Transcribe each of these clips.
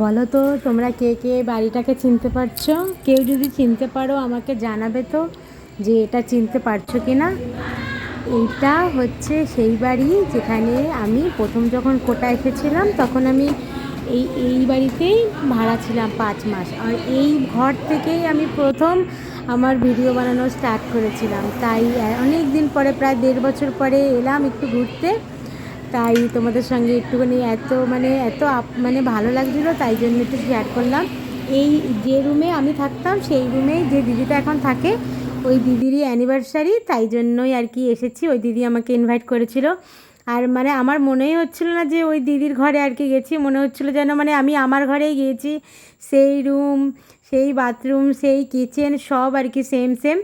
বলো তো, তোমরা কে কে বাড়িটাকে চিনতে পারছ? কেউ যদি চিনতে পারো, আমাকে জানাবে তো যে এটা চিনতে পারছ কি না এইটা হচ্ছে সেই বাড়ি যেখানে আমি প্রথম যখন কোটা এসেছিলাম তখন আমি এই এই বাড়িতেই ভাড়া ছিলাম পাঁচ মাস। আর এই ঘর থেকেই আমি প্রথম আমার ভিডিও বানানো স্টার্ট করেছিলাম। তাই অনেক দিন পরে, প্রায় দেড় বছর পরে এলাম একটু ঘুরতে। তাই তোমাদের সঙ্গে একটুখানি এত মানে এত মানে ভালো লাগছিল, তাই জন্য একটু শেয়ার করলাম। এই যে রুমে আমি থাকতাম, সেই রুমেই যে দিদিটা এখন থাকে, ওই দিদিরই অ্যানিভার্সারি তাই জন্যই আর কি এসেছি। ওই দিদি আমাকে ইনভাইট করেছিল। আর মানে আমার মনেই হচ্ছিল না যে ওই দিদির ঘরে আর কি গেছি। মনে হচ্ছিল যেন মানে আমি আমার ঘরেই গিয়েছি। সেই রুম সেই বাথরুম সেই কিচেন সব আর কি সেম সেম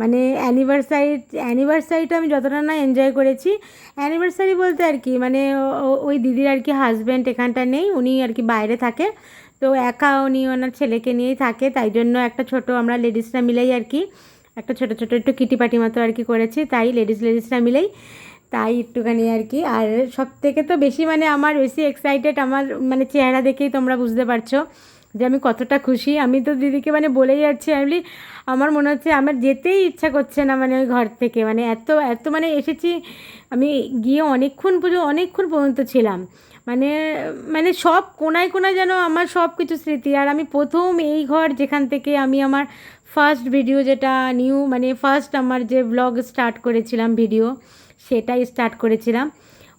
মানে অ্যানিভার্সারি অ্যানিভার্সারিটা আমি যতটা না এনজয় করেছি। অ্যানিভার্সারি বলতে আর কি মানে ওই দিদির আর কি হাজব্যান্ড এখানটা নেই, উনি আর কি বাইরে থাকে। তো একা উনি ওনার ছেলেকে নিয়েই থাকে, তাই জন্য একটা ছোট আমরা লেডিসরা মিলেই আর কি, একটা ছোট ছোট একটু কিটি পাটি মতো আর কি করেছি, তাই লেডিস লেডিসরা মিলেই। তাই একটুখানি আর কি, আর সব থেকে তো বেশি মানে আমার বেশি এক্সাইটেড আমার মানে চেহারা দেখেই তোমরা বুঝতে পারছ। যে আমি কতটা খুশি। আমি তো দিদিকে মানে বলেই যাচ্ছি আমি বলি, আমার মনে হচ্ছে আমার যেতেই ইচ্ছা করছে না মানে ওই ঘর থেকে। মানে এত এত মানে এসেছি আমি গিয়ে অনেকক্ষণ পুজো অনেকক্ষণ পর্যন্ত ছিলাম। মানে মানে সব কোনায় কোনায় যেন আমার সব কিছু স্মৃতি। আর আমি প্রথম এই ঘর যেখান থেকে আমি আমার ফার্স্ট ভিডিও যেটা নিউ মানে ফার্স্ট আমার যে ব্লগ স্টার্ট করেছিলাম ভিডিও সেটাই স্টার্ট করেছিলাম।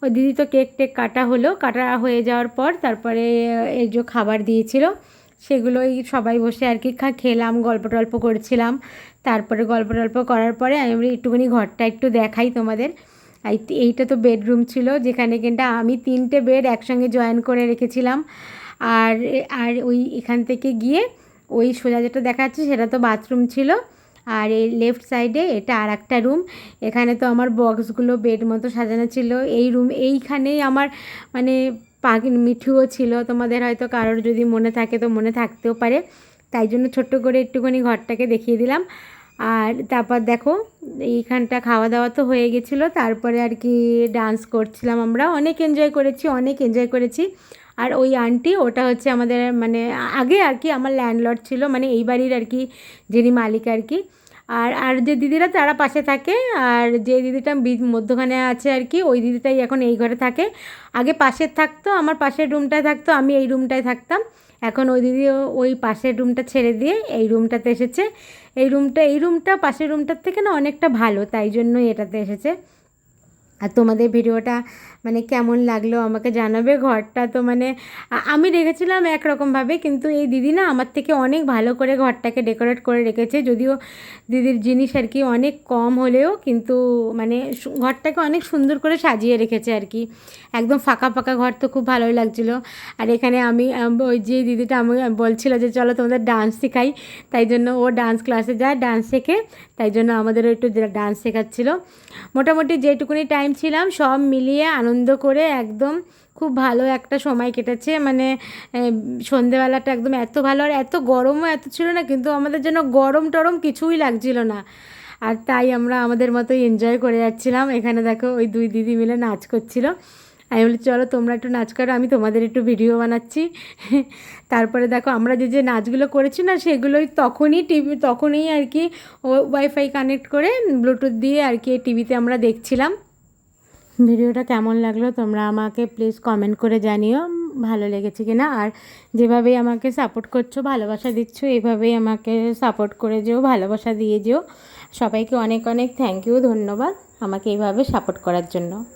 ওই দিদি তো কেক টেক কাটা হলো কাটা হয়ে যাওয়ার পর তারপরে এই যে খাবার দিয়েছিল সেগুলোই সবাই বসে আর কি খা খেলাম, গল্প টল্প করছিলাম। তারপরে গল্প টল্প করার পরে আমি একটুখানি ঘরটা একটু দেখাই তোমাদের। এই- এইটা তো বেডরুম ছিল, যেখানে কিন্তু আমি তিনটে বেড একসঙ্গে জয়েন করে রেখেছিলাম। আর আর ওই এখান থেকে গিয়ে ওই সোজা যেটা দেখাচ্ছে সেটা তো বাথরুম ছিল। আর এই লেফট সাইডে এটা আর একটা রুম এখানে তো আমার বক্সগুলো বেড মতো সাজানো ছিল। এই রুম এইখানেই আমার মানে পাখি মিঠুও ছিল। তোমাদের হয়তো কারোর যদি মনে থাকে তো মনে থাকতেও পারে। তাই জন্য ছোট্ট করে একটুখানি ঘরটাকে দেখিয়ে দিলাম। আর তারপর দেখো, এইখানটা খাওয়া দাওয়া তো হয়ে গেছিল। তারপরে আর কি ডান্স করছিলাম আমরা। অনেক এনজয় করেছি, অনেক এনজয় করেছি। আর ওই আন্টি ওটা হচ্ছে আমাদের মানে আগে আর কি আমার ল্যান্ডলর্ড ছিল। মানে এই বাড়ির আর কি যিনি মালিক আর কি। আর আর যে দিদিরা তারা পাশে থাকে, আর যে দিদিটা বি- মধ্যখানে আছে আর কি, ওই দিদিটাই এখন এই ঘরে থাকে। আগে পাশের থাকতো, আমার পাশের রুমটায় থাকতো, আমি এই রুমটায় থাকতাম। এখন ওই দিদি ওই পাশের রুমটা ছেড়ে দিয়ে এই রুমটাতে এসেছে। এই রুমটা এই রুমটা পাশের রুমটার থেকে না অনেকটা ভালো, তাই জন্যই এটাতে এসেছে। আর তোমাদের ভিডিওটা মানে কেমন লাগল আমাকে জানাবে ঘরটা তো মানে আমি রেখেছিলাম একরকমভাবে, কিন্তু এই দিদি না আমার থেকে অনেক ভালো করে ঘরটাকে ডেকোরেট করে রেখেছে। যদিও দিদির জিনিস আর কি অনেক কম হলেও কিন্তু মানে ঘরটাকে অনেক সুন্দর করে সাজিয়ে রেখেছে আর কি। একদম ফাঁকা ফাঁকা ঘর তো খুব ভালোই লাগছিল। আর এখানে আমি ওই যে দিদিটা আমি বলছিল যে চলো তোমাদের ডান্স শেখাই, তাই জন্য ও ডান্স ক্লাসে যায় ডান্স শেখে, তাই জন্য আমাদেরও একটু ডান্স শেখাচ্ছিলো। মোটামুটি যেটুকুনি টাইম ছিলাম, সব মিলিয়ে আনন্দ করে একদম খুব ভালো একটা সময় কেটেছে। মানে সন্ধেবেলাটা একদম এত ভালো আর এত গরমও এত ছিল না, কিন্তু আমাদের যেন গরম টরম কিছুই লাগছিল না। আর তাই আমরা আমাদের মতোই এনজয় করে যাচ্ছিলাম। এখানে দেখো ওই দুই দিদি মিলে নাচ করছিল। আমি বলি চলো তোমরা একটু নাচ করো, আমি তোমাদের একটু ভিডিও বানাচ্ছি। তারপরে দেখো আমরা যে যে নাচগুলো করেছি না, সেগুলোই তখনই টিভি, তখনই আর কি ওয়াইফাই কানেক্ট করে ব্লুটুথ দিয়ে আর কি টিভিতে আমরা দেখছিলাম। ভিডিওটা কেমন লাগল তোমরা আমাকে প্লিজ কমেন্ট করে জানিও ভালো লেগেছে কি না আর যেভাবেই আমাকে সাপোর্ট করছ, ভালোবাসা দিচ্ছ, এভাবেই আমাকে সাপোর্ট করে যেও, ভালোবাসা দিয়ে যেও। সবাইকে অনেক অনেক থ্যাংক ইউ ধন্যবাদ আমাকে এইভাবে সাপোর্ট করার জন্য।